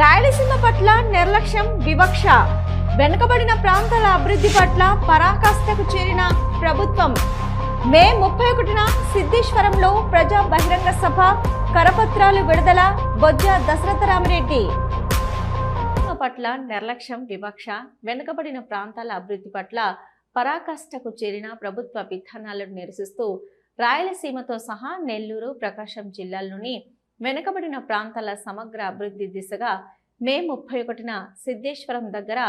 రాయలసీమ పట్ల నిర్లక్ష్యం వివక్ష. వెనుకబడిన ప్రాంతాల అభివృద్ధి పట్ల పరాకాష్ఠకు చేరిన ప్రభుత్వం. మే ముప్పై ఒకటిన సిద్ధేశ్వరంలో ప్రజా బహిరంగ సభ కరపత్రాలు విడుదల బొజ్జ దశరథరామిరెడ్డి పట్ల నిర్లక్ష్యం వివక్ష వెనుకబడిన ప్రాంతాల అభివృద్ధి పట్ల పరాకాష్ఠకు చేరిన ప్రభుత్వ విధానాలను నిరసిస్తూ రాయలసీమతో సహా నెల్లూరు ప్రకాశం జిల్లాల్లోని వెనుకబడిన ప్రాంతాల సమగ్ర అభివృద్ధి దిశగా మే ముప్పై ఒకటిన సిద్ధేశ్వరం దగ్గర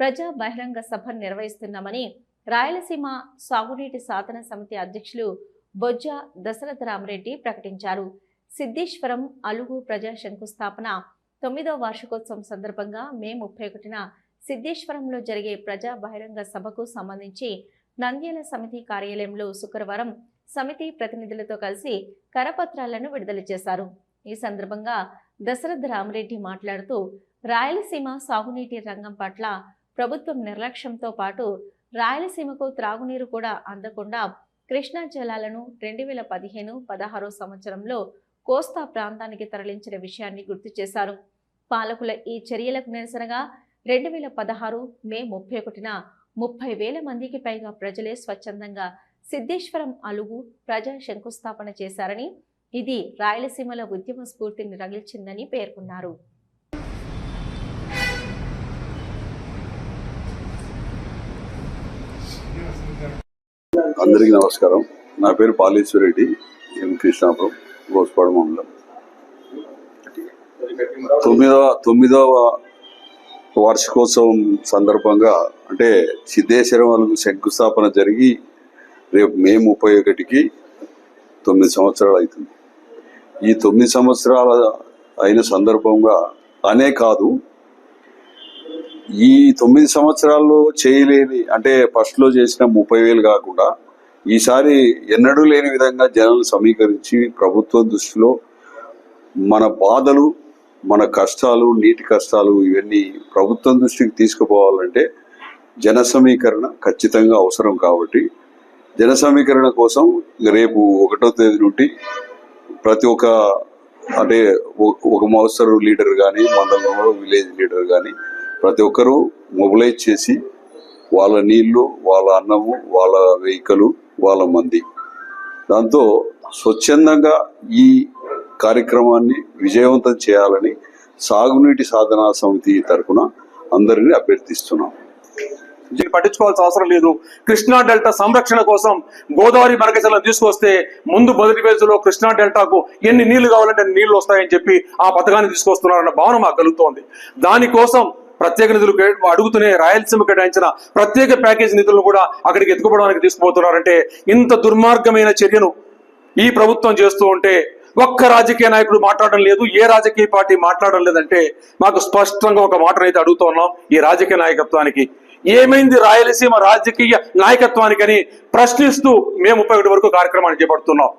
ప్రజా బహిరంగ సభ నిర్వహిస్తున్నామని రాయలసీమ సాగునీటి సాధన సమితి అధ్యక్షులు బొజ్జ దశరథ రామరెడ్డి ప్రకటించారు. సిద్ధేశ్వరం అలుగు ప్రజా శంకుస్థాపన తొమ్మిదో వార్షికోత్సవం సందర్భంగా మే ముప్పై ఒకటిన సిద్ధేశ్వరంలో జరిగే ప్రజా బహిరంగ సభకు సంబంధించి నంద్యాల సమితి కార్యాలయంలో శుక్రవారం సమితి ప్రతినిధులతో కలిసి కరపత్రాలను విడుదల చేశారు. ఈ సందర్భంగా దశరథ రామరెడ్డి మాట్లాడుతూ రాయలసీమ సాగునీటి రంగం పట్ల ప్రభుత్వం నిర్లక్ష్యంతో పాటు రాయలసీమకు త్రాగునీరు కూడా అందకుండా కృష్ణా జలాలను రెండు వేల పదిహేను పదహారో సంవత్సరంలో కోస్తా ప్రాంతానికి తరలించిన విషయాన్ని గుర్తు చేశారు. పాలకుల ఈ చర్యలకు నిరసనగా రెండు వేల పదహారు మే ముప్పై ఒకటిన ముప్పై వేల మందికి పైగా ప్రజలే స్వచ్ఛందంగా సిద్ధేశ్వరం అలుగు ప్రజా శంకుస్థాపన చేశారని ఇది రాయలసీమలో ఉద్యమ స్ఫూర్తిని రగిల్చిందని పేర్కొన్నారు. అందరికీ నమస్కారం. నా పేరు పాలేశ్వరెడ్డి ఎం కృష్ణాపురం గోస్పాడ మండలం. తొమ్మిదవ తొమ్మిదవ వార్షికోత్సవం సందర్భంగా అంటే సిద్ధేశ్వరం శంకుస్థాపన జరిగి రేపు మే ముప్పై ఒకటికి తొమ్మిది సంవత్సరాలు అవుతుంది. ఈ తొమ్మిది సంవత్సరాల అయిన సందర్భంగా అనే కాదు. ఈ తొమ్మిది సంవత్సరాల్లో చేయలేని అంటే ఫస్ట్లో చేసిన ముప్పై వేలు కాకుండా ఈసారి ఎన్నడూ లేని విధంగా జనాలు సమీకరించి ప్రభుత్వం దృష్టిలో మన బాధలు మన కష్టాలు నీటి కష్టాలు ఇవన్నీ ప్రభుత్వం దృష్టికి తీసుకుపోవాలంటే జన సమీకరణ ఖచ్చితంగా అవసరం కాబట్టి జన సమీకరణ కోసం రేపు ఒకటో తేదీ నుండి ప్రతి ఒక్క అంటే ఒక మోస్తరు లీడర్ కానీ మండలంలో విలేజ్ లీడర్ కానీ ప్రతి ఒక్కరూ మొబిలైజ్ చేసి వాళ్ళ నీళ్ళు వాళ్ళ అన్నము వాళ్ళ వెహికలు వాళ్ళ మంది. దాంతో స్వచ్ఛందంగా ఈ కార్యక్రమాన్ని విజయవంతం చేయాలని సాగునీటి సాధనా సమితి తరఫున అందరినీ అభ్యర్థిస్తున్నాం. దీన్ని పట్టించుకోవాల్సిన అవసరం లేదు. కృష్ణా డెల్టా సంరక్షణ కోసం గోదావరి మరకజలను తీసుకొస్తే ముందు మొదటి ఫేజ్లో కృష్ణా డెల్టాకు ఎన్ని నీళ్ళు కావాలంటే నీళ్ళు వస్తాయని చెప్పి ఆ పథకాన్ని తీసుకొస్తున్నారన్న భావన మాకు కలుగుతోంది. దానికోసం ప్రత్యేక నిధులు అడుగుతూనే రాయలసీమ కేటాయించిన ప్రత్యేక ప్యాకేజ్ నిధులను కూడా అక్కడికి ఎత్తుకుపోవడానికి తీసుకుపోతున్నారంటే ఇంత దుర్మార్గమైన చర్యను ఈ ప్రభుత్వం చేస్తూ ఉంటే ఒక్క రాజకీయ నాయకుడు మాట్లాడడం లేదు ఏ రాజకీయ పార్టీ మాట్లాడడం లేదంటే మాకు స్పష్టంగా ఒక మాటనైతే అడుగుతూ ఉన్నాం ఈ రాజకీయ నాయకత్వానికి. ఏమైంది రాయలసీమ రాజకీయ నాయకత్వానికని ప్రశ్నిస్తూ మేము ముప్పై ఒకటి వరకు కార్యక్రమాన్ని చేపడుతున్నాం.